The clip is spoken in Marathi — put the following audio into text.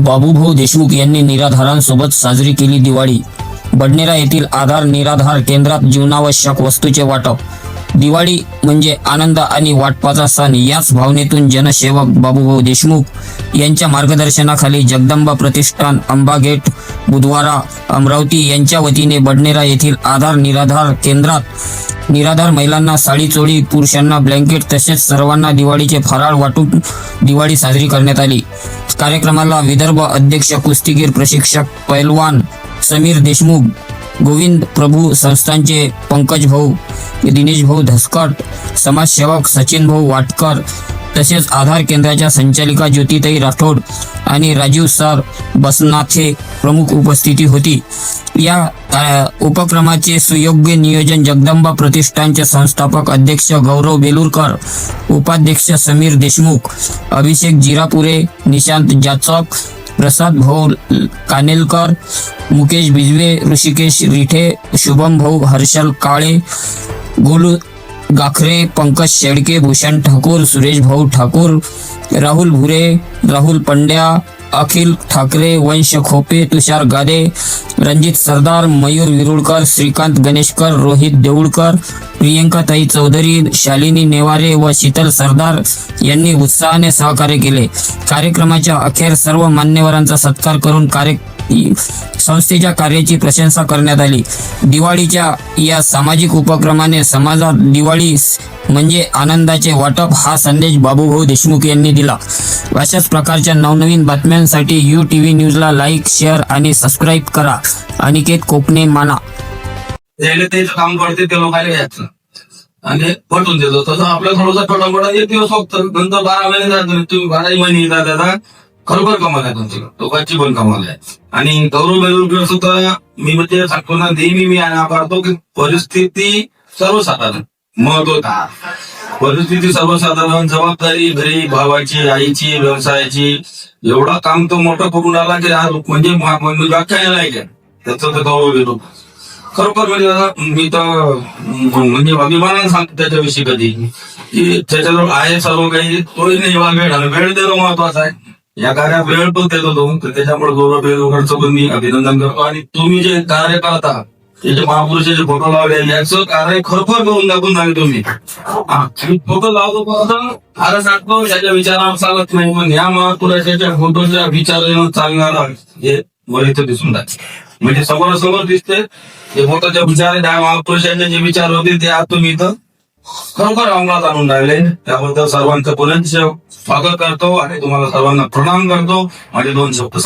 बाबूभाऊ देशमुख यांनी निराधारांसोबत साजरी केली दिवाळी. बडनेरा येथील आधार निराधार केंद्रात जीवनावश्यक वस्तूचे वाटप दिवाळी म्हणजे आनंद आणि वाटपाचा सण. याच भावनेतून जनसेवक बाबूभाऊ देशमुख यांच्या मार्गदर्शनाखाली जगदंबा प्रतिष्ठान अंबा गेट बुधवारा अमरावती यांच्या वतीने बडनेरा येथील आधार निराधार केंद्रात निराधार महिलांना साडी चोळी पुरुषांना ब्लँकेट तसेच सर्वांना दिवाळीचे फराळ वाटून दिवाळी साजरी करण्यात आली. कार्यक्रमाला विदर्भ अध्यक्ष कुस्तीगीर प्रशिक्षक पैलवान समीर देशमुख गोविंद प्रभू संस्थांचे पंकज भाऊ दिनेश भाऊ धसकट समाजसेवक सचिन भाऊ वाटकर तसेच आधार केंद्राच्या संचालिका ज्योतिताई राठोड आणि राजीव सर बसनाथे प्रमुख उपस्थिती होती. या उपक्रमाचे सुयोग्य नियोजन जगदंबा प्रतिष्ठानचे संस्थापक अध्यक्ष गौरव बेलूरकर उपाध्यक्ष समीर देशमुख अभिषेक जिरापुरे निशांत जाचक प्रसाद भाऊ कानेलकर मुकेश बिजवे ऋषिकेश रिठे शुभम भाऊ हर्षल काळे गोलू गाखरे पंकज शेडके भूषण ठाकूर सुरेश भाऊ ठाकूर राहुल भुरे राहुल पंड्या अखिल ठाकरे वंश खोपे तुषार गादे रणजित सरदार मयूर विरुळकर श्रीकांत गणेशकर रोहित देऊळकर प्रियंका ताई चौधरी शालिनी नेवारे व शीतल सरदार यांनी उत्साहाने सहकार्य केले. कार्यक्रमाच्या अखेर सर्व मान्यवरांचा सत्कार करून कार्य संस्थेच्या कार्याची प्रशंसा करण्यात आली. दिवाळीच्या या सामाजिक उपक्रमाने समाजात दिवाळी म्हणजे आनंदाचे वाटप हा संदेश बाबूभाऊ देशमुख यांनी दिला. अशाच प्रकारच्या नवनवीन बातम्यांसाठी यू टी व्ही न्यूजला लाईक शेअर आणि सबस्क्राईब करा. अनिकेत कोकणे माना. ते काम करते ते लोकांना घ्यायचं. आणि पटवून देतो. तसं आपलं थोडंसं छोटा मोठा एक दिवस फक्त नंतर बारा महिने जातो तुम्ही बाराही महिने येतात दादा खरोखर कमाल आहे तुमची. लोकांची पण कमाल आहे. आणि गौरव बेलूरकर सुद्धा मी म्हणजे सांगतो ना नेहमी मी पाहतो की परिस्थिती सर्वसाधारण महत्वता परिस्थिती सर्वसाधारण जबाबदारी घरी भावाची आईची व्यवसायाची एवढा काम तो मोठा करून आला की हा म्हणजे म्हणजे व्याख्या नाही त्याचं तर गौरव बेलूर खरोखर म्हणजे मी तर म्हणजे अभिमानानं सांगतो त्याच्याविषयी कधी की त्याच्याजवळ आहे सर्व काही तोही नाही वा वेळ वेळ देणं महत्त्वाचा आहे. या कार्यात वेळ पण देतो तो तर त्याच्यामुळे गौरव बेलुकरचं पण मी अभिनंदन करतो. आणि तुम्ही जे कार्य करता ते महापुरुषाचे फोटो लावले याचं कार्य खरोखर करून दाखवून सांगितलं तुम्ही. मी फोटो लावतो फक्त फारच सांगतो याच्या विचारावर चालत नाही. पण या महापुरुषाच्या फोटोच्या विचारावर चालणारा हे मला इथं दिसून जाते म्हणजे समोरासमोर दिसते ते फोटोच्या विचार महापुरुषांचे जे विचार होते ते आज तुम्ही इथं खरोखर अंमलात आणून राहिले? त्याबद्दल सर्वांचं पुनश्च स्वागत करतो आणि तुम्हाला सर्वांना प्रणाम करतो. माझे दोन शब्द